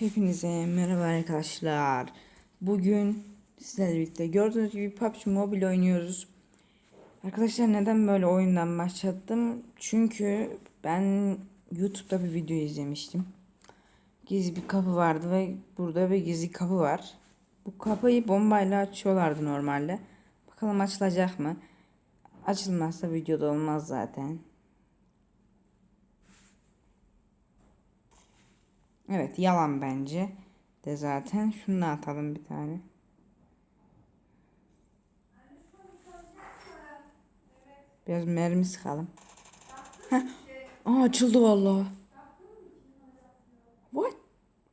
Hepinize merhaba arkadaşlar. Bugün sizlerle birlikte gördüğünüz gibi PUBG Mobile oynuyoruz. Arkadaşlar neden böyle oyundan başlattım? Çünkü ben YouTube'da bir video izlemiştim. Gizli bir kapı vardı ve burada bir gizli kapı var. Bu kapıyı bombayla açıyorlardı normalde. Bakalım açılacak mı? Açılmazsa videoda olmaz zaten. Evet yalan bence de zaten. Şunu atalım bir tane. Biraz mermi sıkalım. Heh. Aa açıldı vallahi. What?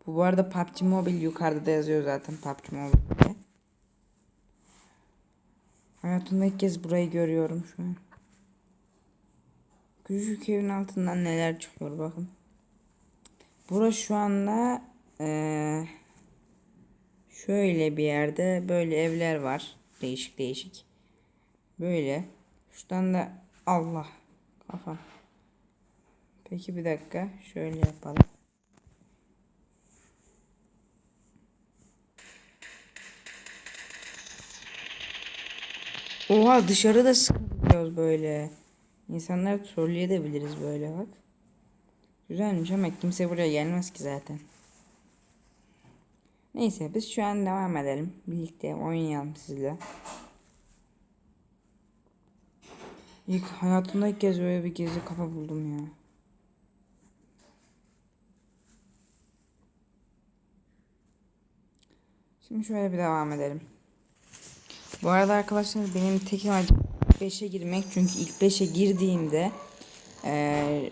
Bu, bu arada PUBG Mobile yukarıda da yazıyor zaten PUBG Mobile diye. Hayatımda ilk kez burayı görüyorum şu an. Küçük evin altından neler çıkıyor bakın. Burası şu anda eee, şöyle bir yerde böyle evler var. Değişik değişik. Böyle. Şuradan da Allah kafam. Peki bir dakika. Şöyle yapalım. Oha dışarıda sıkılıyoruz böyle. İnsanları trolleyebiliriz böyle bak. Güzelmiş ama kimse buraya gelmez ki zaten. Neyse biz şu an devam edelim. Birlikte oynayalım sizle. İlk hayatımda ilk kez böyle bir gezi kafa buldum ya. Şimdi şöyle bir devam edelim. Bu arada arkadaşlar benim tek amacım 5'e girmek. Çünkü ilk 5'e girdiğimde eee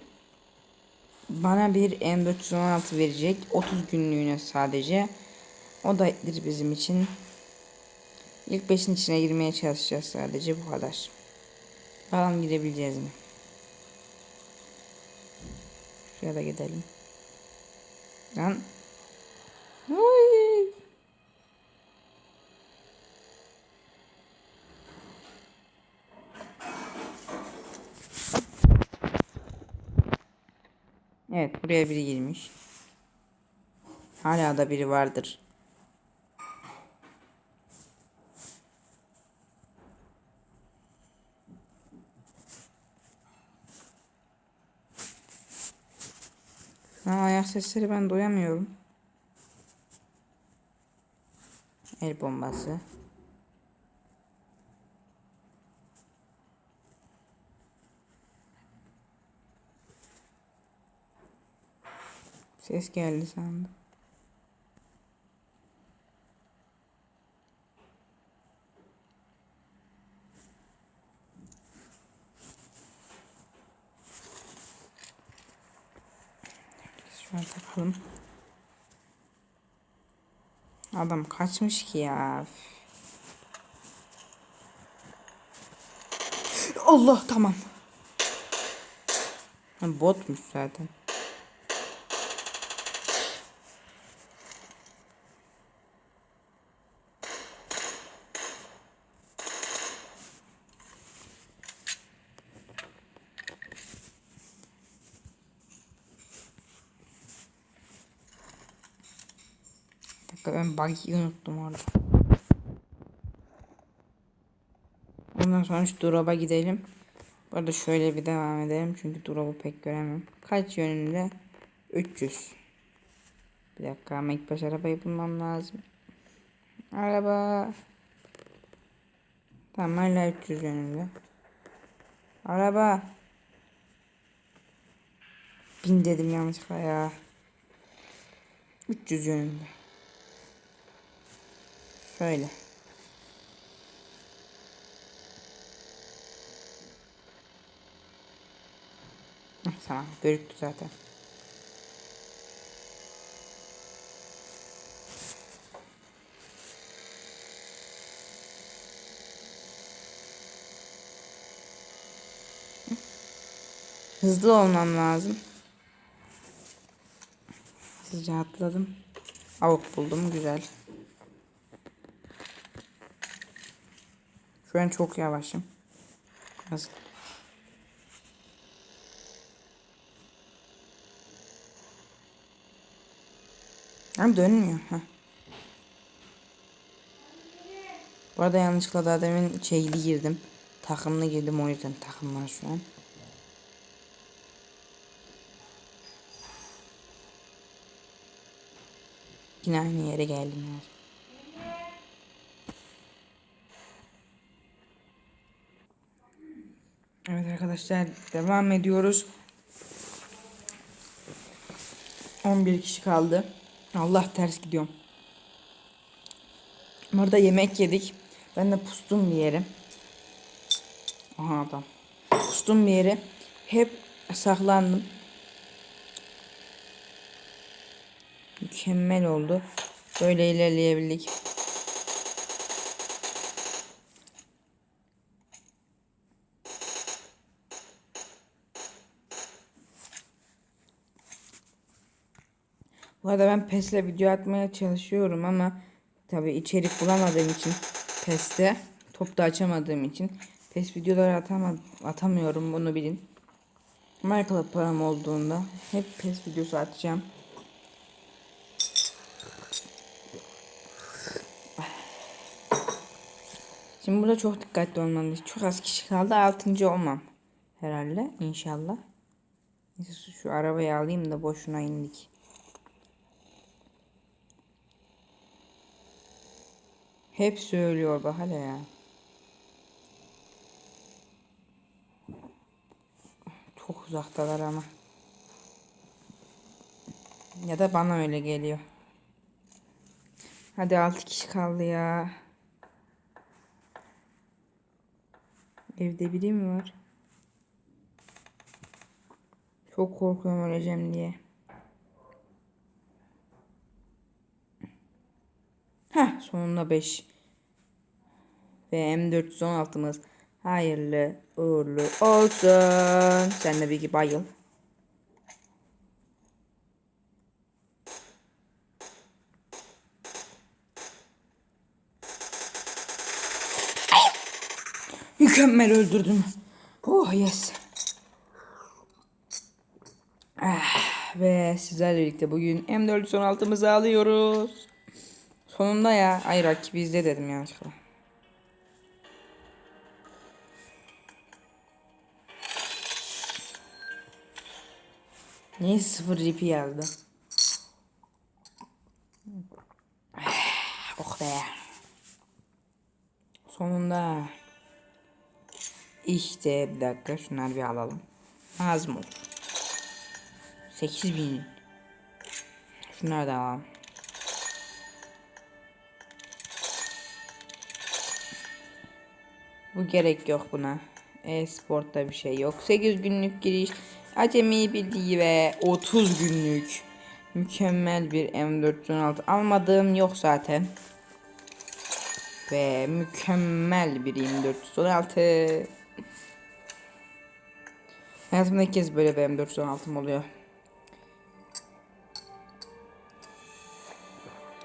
bana bir M416 verecek 30 günlüğüne sadece. O da bizim için. İlk 5'in içine girmeye çalışacağız sadece bu kadar. Bakalım girebileceğiz mi? Şuraya da gidelim. Lan. Evet buraya biri girmiş. Hala da biri vardır. Ha, ayak sesleri ben duyamıyorum. El bombası. Ses geldi sandım. Şöyle takalım. Adam kaçmış ki ya. Allah tamam. Botmuş zaten. Ben buggy'i unuttum orada. Ondan sonra şu drop'a gidelim. Bu arada şöyle bir devam edelim. Çünkü drop'u pek göremem. Kaç yönünde? 300. Bir dakika ama ilk baş arabayı bulmam lazım. Araba. Tamam hala 300 yönünde. Araba. Bin dedim yanlışlıkla ya. 300 yönünde. Şöyle. Tamam görüktü zaten. Hızlı olmam lazım. Hızlıca atladım. Avuk buldum güzel. An çok yavaşım. Nasıl? Hem dönmüyor. Heh. Bu arada yanlışlıkla daha demin şeyli girdim. Takımlı girdim o yüzden takım var şu an. Yine aynı yere geldim ya. Arkadaşlar devam ediyoruz. 11 kişi kaldı. Allah ters gidiyorum. Burada yemek yedik. Ben de pustum bir yere. Aha adam. Pustum bir yere. Hep saklandım. Mükemmel oldu. Böyle ilerleyebildik. Arada ben PES'le video atmaya çalışıyorum ama tabi içerik bulamadığım için PES'te top da açamadığım için PES videoları atama, atamıyorum bunu bilin. Markalı param olduğunda hep PES videosu atacağım. Şimdi burada çok dikkatli olmalıyız. Çok az kişi kaldı. Altıncı olmam. Herhalde. inşallah. Neyse şu arabayı alayım da boşuna indik. Hep söylüyor bak hele ya. Çok uzaktalar ama. Ya da bana öyle geliyor. Hadi 6 kişi kaldı ya. Evde biri mi var? Çok korkuyorum öleceğim diye. Heh sonunda 5. Ve M416'mız hayırlı uğurlu olsun. Sen de bir gibi bayıl. Mükemmel öldürdüm. Oh yes. Ah, ve sizlerle birlikte bugün M416'mızı alıyoruz. Sonunda ya. Ay rakibi izle dedim yanlışlıkla. Niye sıfır ripi yazdı? Ah, Oh be. Sonunda. İşte bir dakika şunları bir alalım. Az mı? 8000. Şunları da alalım. Bu gerek yok buna. E-sportta bir şey yok. 8 günlük giriş. Acemi bildiği ve 30 günlük. Mükemmel bir M416. Almadığım yok zaten. Ve mükemmel bir M416. Hayatımda ilk kez böyle bir M416'm oluyor.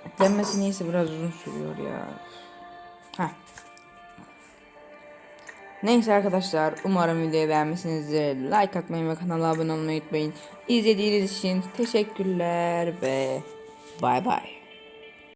Yüklenmesi neyse biraz uzun sürüyor ya. Heh. Neyse arkadaşlar umarım videoyu beğenmişsinizdir. Like atmayı ve kanala abone olmayı unutmayın. İzlediğiniz için teşekkürler ve bay bay.